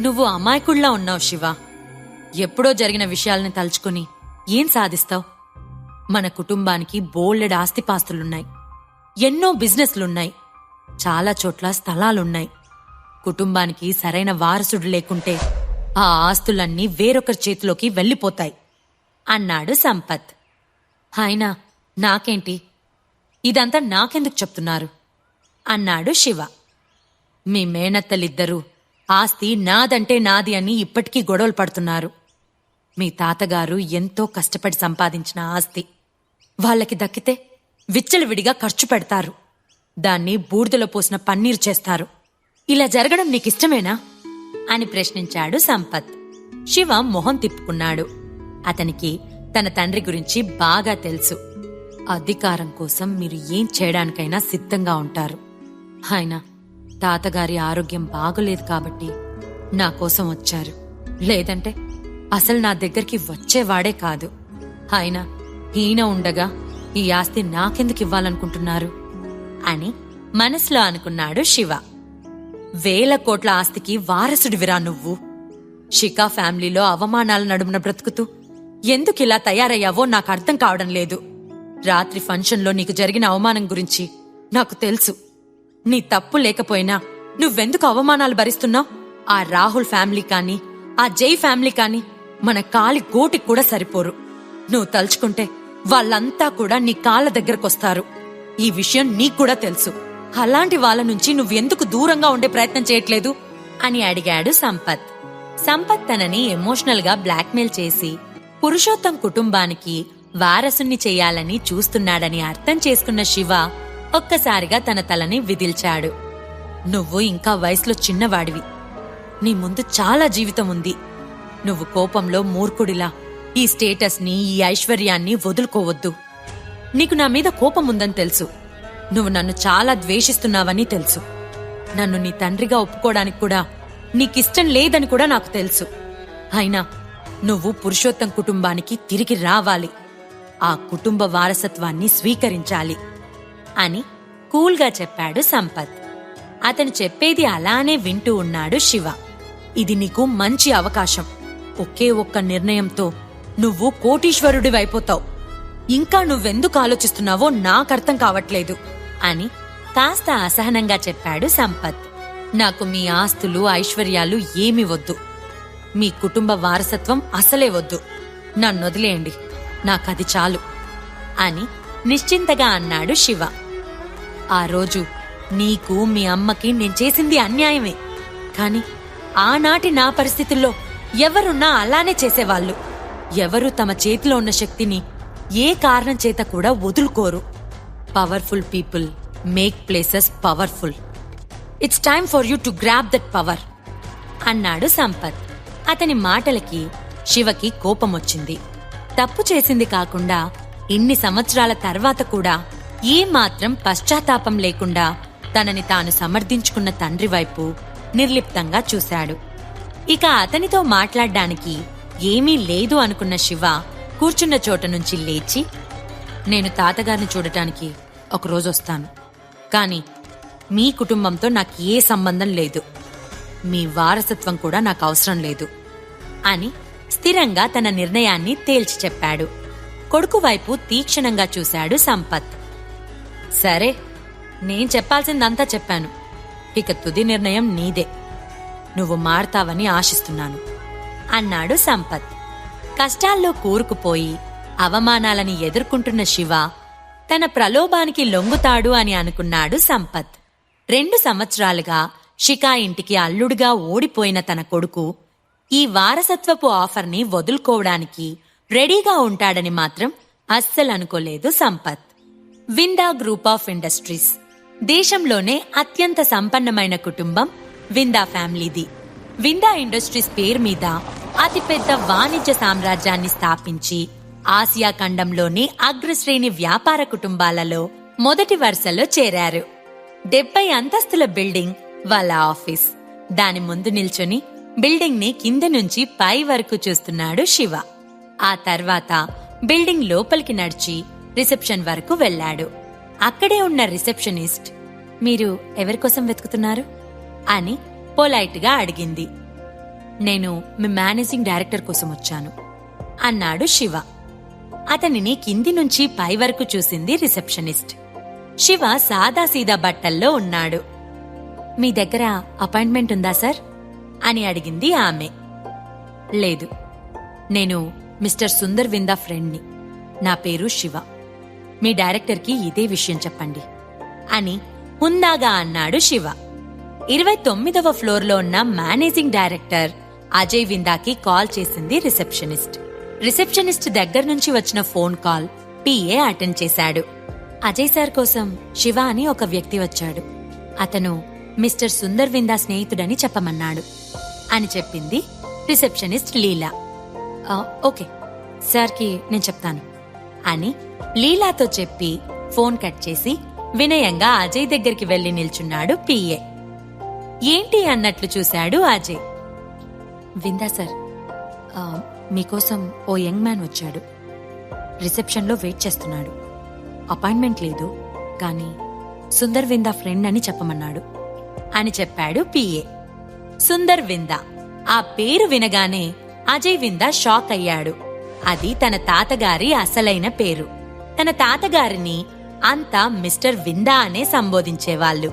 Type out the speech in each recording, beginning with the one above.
నువ్వు అమాయకుల్లా ఉన్నావు శివ. ఎప్పుడో జరిగిన విషయాల్ని తలుచుకుని ఏం సాధిస్తావు? మన కుటుంబానికి బోల్డెడ్ ఆస్తిపాస్తులున్నాయి. ఎన్నో బిజినెస్లున్నాయి. చాలా చోట్ల స్థలాలున్నాయి. కుటుంబానికి సరైన వారసుడు లేకుంటే ఆ ఆస్తులన్నీ వేరొకరి చేతిలోకి వెళ్ళిపోతాయి. అన్నాడు సంపత్. అయినా నాకేంటి? ఇదంతా నాకెందుకు చెప్తున్నారు? అన్నాడు శివ. మీ మేనత్తలిద్దరూ ఆస్తి నాదంటే నాది అని ఇప్పటికీ గొడవలు పడుతున్నారు. మీ తాతగారు ఎంతో కష్టపడి సంపాదించిన ఆస్తి. వాళ్ళకి దక్కితే విచ్చలవిడిగా ఖర్చు పెడతారు. దాన్ని బూడిదలో పోసిన పన్నీరు చేస్తారు. ఇలా జరగడం నీకిష్టమేనా? అని ప్రశ్నించాడు సంపత్. శివ మొహం తిప్పుకున్నాడు. అతనికి తన తండ్రి గురించి బాగా తెలుసు. అధికారం కోసం మీరు ఏం చేయడానికైనా సిద్ధంగా ఉంటారు. ఆయన తాతగారి ఆరోగ్యం బాగలేదు కాబట్టి నా కోసం వచ్చారు. లేదంటే అసలు నా దగ్గరికి వచ్చేవాడే కాదు. ఆయన ఈయన ఉండగా ఈ ఆస్తి నాకెందుకు ఇవ్వాలనుకుంటున్నారు? అని మనసులో అనుకున్నాడు శివ. వేల కోట్ల ఆస్తికి వారసుడివిరా నువ్వు. షికా ఫ్యామిలీలో అవమానాల నడుమున బ్రతుకుతూ ఎందుకిలా తయారయ్యావో నాకు అర్థం కావడం లేదు. రాత్రి ఫంక్షన్లో నీకు జరిగిన అవమానం గురించి నాకు తెలుసు. నీ తప్పు లేకపోయినా నువ్వెందుకు అవమానాలు భరిస్తున్నావు ఆ రాహుల్ ఫ్యామిలీ కానీ ఆ జై ఫ్యామిలీ కానీ మన కాలి గోటికి కూడా సరిపోరు. నువ్వు తలుచుకుంటే వాళ్ళంతా కూడా నీ కాళ్ళ దగ్గరకొస్తారు. ఈ విషయం నీకు కూడా తెలుసు. అలాంటి వాళ్ళ నుంచి నువ్వెందుకు దూరంగా ఉండే ప్రయత్నం చేయట్లేదు? అని అడిగాడు సంపత్. సంపత్ తనని ఎమోషనల్గా బ్లాక్మెయిల్ చేసి పురుషోత్తం కుటుంబానికి వారసుని చేయాలని చూస్తున్నాడని అర్థం చేసుకున్న శివ ఒక్కసారిగా తన తలని విదిల్చాడు. నువ్వు ఇంకా వయసులో చిన్నవాడివి. నీ ముందు చాలా జీవితం ఉంది. నువ్వు కోపంలో మూర్ఖుడిలా ఈ స్టేటస్ని ఈ ఐశ్వర్యాన్ని వదులుకోవద్దు. నీకు నా మీద కోపం ఉందని తెలుసు. నువ్వు నన్ను చాలా ద్వేషిస్తున్నావని తెలుసు. నన్ను నీ తండ్రిగా ఒప్పుకోవడానికి కూడా నీకిష్టం లేదని కూడా నాకు తెలుసు. అయినా నువ్వు పురుషోత్తం కుటుంబానికి తిరిగి రావాలి. ఆ కుటుంబ వారసత్వాన్ని స్వీకరించాలి. అని కూల్గా చెప్పాడు సంపత్. అతను చెప్పేది అలానే వింటూ ఉన్నాడు శివ. ఇది నీకు మంచి అవకాశం. ఒకే ఒక్క నిర్ణయంతో నువ్వు కోటీశ్వరుడివైపోతావు ఇంకా నువ్వెందుకు ఆలోచిస్తున్నావో నాకర్థం కావట్లేదు అని కాస్త అసహనంగా చెప్పాడు సంపత్. నాకు మీ ఆస్తులు ఐశ్వర్యాలు ఏమి వద్దు. మీ కుటుంబ వారసత్వం అసలే వద్దు. నన్నొదిలేయండి నాకది చాలు అని నిశ్చింతగా అన్నాడు శివ. ఆ రోజు నీకు మీ అమ్మకి నేను చేసింది అన్యాయమే. కాని ఆనాటి నా పరిస్థితుల్లో ఎవరున్నా అలానే చేసేవాళ్ళు. ఎవరు తమ చేతిలో ఉన్న శక్తిని ఏ కారణం చేత కూడా వదులుకోరు. Powerful people make places powerful it's time for you to grab that power అన్నాడు సంపత్. అతని మాటలకి శివకి కోపం వచ్చింది తప్పు చేసింది కాకుండా ఇన్ని సంవత్సరాల తర్వాత కూడా ఏ మాత్రం పశ్చాత్తాపం లేకుండా తనని తాను సమర్థించుకున్న తండ్రి వైపు నిర్లిప్తంగా చూశాడు. ఇక అతనితో మాట్లాడ్డానికి ఏమీ లేదు అనుకున్న శివ కూర్చున్న చోట నుంచి లేచి నేను తాతగారిని చూడటానికి ఒకరోజు వస్తాను. కాని మీ కుటుంబంతో నాకు ఏ సంబంధం లేదు. మీ వారసత్వం కూడా నాకు అవసరం లేదు అని స్థిరంగా తన నిర్ణయాన్ని తేల్చి చెప్పాడు. కొడుకు వైపు తీక్షణంగా చూశాడు సంపత్. సరే నేను చెప్పాల్సిందంతా చెప్పాను. ఇక తుది నిర్ణయం నీదే. నువ్వు మారతావని ఆశిస్తున్నాను. అన్నాడు సంపత్. కష్టాల్లో కూరుకుపోయి అవమానాలని ఎదుర్కొంటున్న శివ తన ప్రలోభానికి లొంగుతాడు అని అనుకున్నాడు సంపత్. రెండు సంవత్సరాలుగా షికా ఇంటికి అల్లుడుగా ఓడిపోయిన తన కొడుకు ఈ వారసత్వపు ఆఫర్ని వదులుకోవడానికి రెడీగా ఉంటాడని మాత్రం అస్సలు అనుకోలేదు Sampath. Vinda group of industries. దేశంలోనే అత్యంత సంపన్నమైన కుటుంబం విందా ఫ్యామిలీది. విందా ఇండస్ట్రీస్ పేరు మీద అతిపెద్ద వాణిజ్య సామ్రాజ్యాన్ని స్థాపించి ఆసియా ఖండంలోని అగ్రశ్రేణి వ్యాపార కుటుంబాలలో మొదటి వరుసలో చేరారు. డెబ్బై అంతస్తుల బిల్డింగ్ వాళ్ళ ఆఫీస్. దాని ముందు నిల్చొని బిల్డింగ్ని కింద నుంచి పై వరకు చూస్తున్నాడు శివ. ఆ తర్వాత బిల్డింగ్ లోపలికి నడిచి రిసెప్షన్ వరకు వెళ్ళాడు. అక్కడే ఉన్న రిసెప్షనిస్ట్ మీరు ఎవరికోసం వెతుకుతున్నారు? అని పొలైట్గా అడిగింది. నేను మీ మేనేజింగ్ డైరెక్టర్ కోసం వచ్చాను అన్నాడు శివ. అతనిని కింది నుంచి పై వరకు చూసింది రిసెప్షనిస్ట్. శివ సాదాసీదా బట్టల్లో ఉన్నాడు. మీ దగ్గర అపాయింట్మెంట్ ఉందా సార్? అని అడిగింది ఆమె. లేదు. నేను మిస్టర్ సుందర్ విందా ఫ్రెండ్ని. నా పేరు శివ. మీ డైరెక్టర్కి ఇదే విషయం చెప్పండి అని హుందాగా అన్నాడు శివ. ఇరవై తొమ్మిదవ ఫ్లోర్లో ఉన్న మేనేజింగ్ డైరెక్టర్ అజయ్ విందాకి కాల్ చేసింది రిసెప్షనిస్ట్. రిసెప్షనిస్ట్ దగ్గర నుంచి వచ్చిన ఫోన్ కాల్ పిఏ అటెండ్ చేశాడు. అజయ్ సార్ కోసం శివ అని ఒక వ్యక్తి వచ్చాడు. అతను మిస్టర్ సుందర్ విందా స్నేహితుడని చెప్పమన్నాడు అని చెప్పింది రిసెప్షనిస్ట్ లీలా. ఓకే సార్కి నేను చెప్తాను. అని లీలాతో చెప్పి ఫోన్ కట్ చేసి వినయంగా అజయ్ దగ్గరికి వెళ్ళి నిల్చున్నాడు పిఏ. ఏంటి అన్నట్లు చూశాడు అజయ్. విందా సార్ మీకోసం ఓ యంగ్ మ్యాన్ వచ్చాడు. రిసెప్షన్లో వెయిట్ చేస్తున్నాడు. అపాయింట్మెంట్ లేదు కానీ సుందర్ విందా ఫ్రెండ్ అని చెప్పమన్నాడు అని చెప్పాడు పిఏ. సుందర్ విందా ఆ పేరు వినగానే అజయ్ విందా షాక్ అయ్యాడు. అది తన తాతగారి అసలైన పేరు. తన తాతగారిని అంతా మిస్టర్ విందా అనే సంబోధించేవాళ్ళు.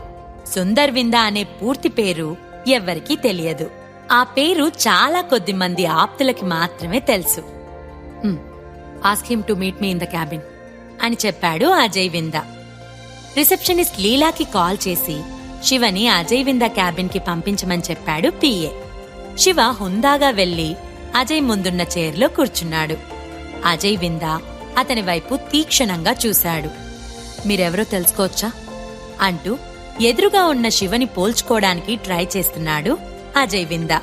సుందర్ విందా అనే పూర్తి పేరు ఎవ్వరికీ తెలియదు. ఆ పేరు చాలా కొద్ది మంది ఆప్తులకి మాత్రమే తెలుసు. Ask him to meet me in the cabin అని చెప్పాడు అజయ్ విందా. రిసెప్షనిస్ట్ లీలాకి కాల్ చేసి శివని అజయ్ విందా క్యాబిన్కి పంపించమని చెప్పాడు పిఏ శివ హుందాగా వెళ్ళి అజయ్ ముందున్న చైర్లో కూర్చున్నాడు. అజయ్ విందా అతని వైపు తీక్షణంగా చూశాడు. మీరెవరో తెలుసుకోవచ్చా? అంటూ ఎదురుగా ఉన్న శివని పోల్చుకోవడానికి ట్రై చేస్తున్నాడు అజయ్ విందా.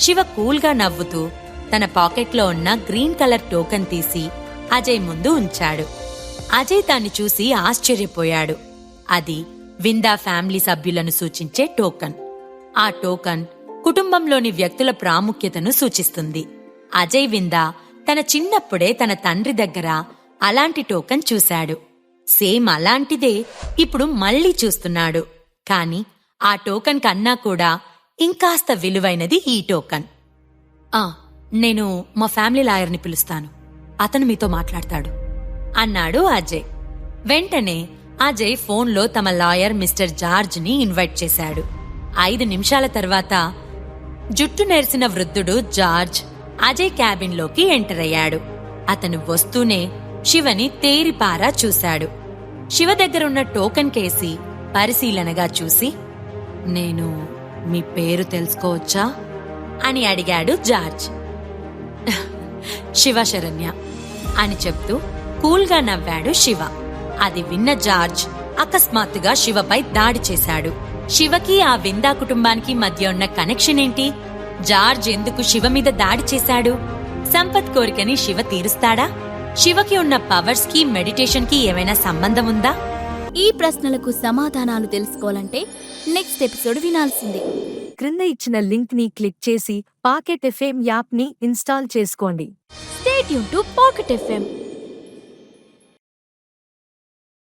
శివ కూల్గా నవ్వుతూ తన పాకెట్లో ఉన్న గ్రీన్ కలర్ టోకెన్ తీసి అజయ్ ముందు ఉంచాడు. అజయ్ దాన్ని చూసి ఆశ్చర్యపోయాడు. అది విందా ఫ్యామిలీ సభ్యులను సూచించే టోకన్. ఆ టోకన్ కుటుంబంలోని వ్యక్తుల ప్రాముఖ్యతను సూచిస్తుంది. అజయ్ విందా తన చిన్నప్పుడే తన తండ్రి దగ్గర అలాంటి టోకన్ చూశాడు. సేమ్ అలాంటిదే ఇప్పుడు మళ్ళీ చూస్తున్నాడు. కాని ఆ టోకన్ కన్నా కూడా ఇంకాస్త విలువైనది ఈ టోకన్. ఆ నేను మా ఫ్యామిలీ లాయర్ని పిలుస్తాను. అతను మీతో మాట్లాడతాడు. అన్నాడు అజయ్. వెంటనే అజయ్ ఫోన్లో తమ లాయర్ మిస్టర్ జార్జ్ని ఇన్వైట్ చేశాడు. ఐదు నిమిషాల తర్వాత జుట్టు నెరిసిన వృద్ధుడు జార్జ్ అజయ్ క్యాబిన్లోకి ఎంటర్ అయ్యాడు. అతను వస్తూనే శివని తేరిపారా చూశాడు. శివ దగ్గరున్న టోకెన్ కేసి పరిశీలనగా చూసి నేను మీ పేరు తెలుసుకోవచ్చా? అని అడిగాడు జార్జ్. శివ శరణ్య అని చెప్తూ కూల్గా నవ్వాడు శివ. అది విన్న జార్జ్ అకస్మాత్తుగా శివపై దాడి చేశాడు. శివకి ఆ విందా కుటుంబానికి మధ్య ఉన్న కనెక్షన్ ఏంటి? జార్జ్ ఎందుకు శివ మీద దాడి చేశాడు? సంపత్ కోరికని శివ తీరుస్తాడా? శివకి ఉన్న పవర్స్కి మెడిటేషన్కి ఏమైనా సంబంధం ఉందా? ఈ ప్రశ్నలకు సమాధానాలు తెలుసుకోవాలంటే నెక్స్ట్ ఎపిసోడ్ వినాల్సిందే. క్రింద ఇచ్చిన లింక్ని క్లిక్ చేసి పాకెట్ ఎఫ్ఎం యాప్ని ఇన్స్టాల్ చేసుకోండి. స్టేట్ యూన్ టు పాకెట్ ఎఫ్ఎం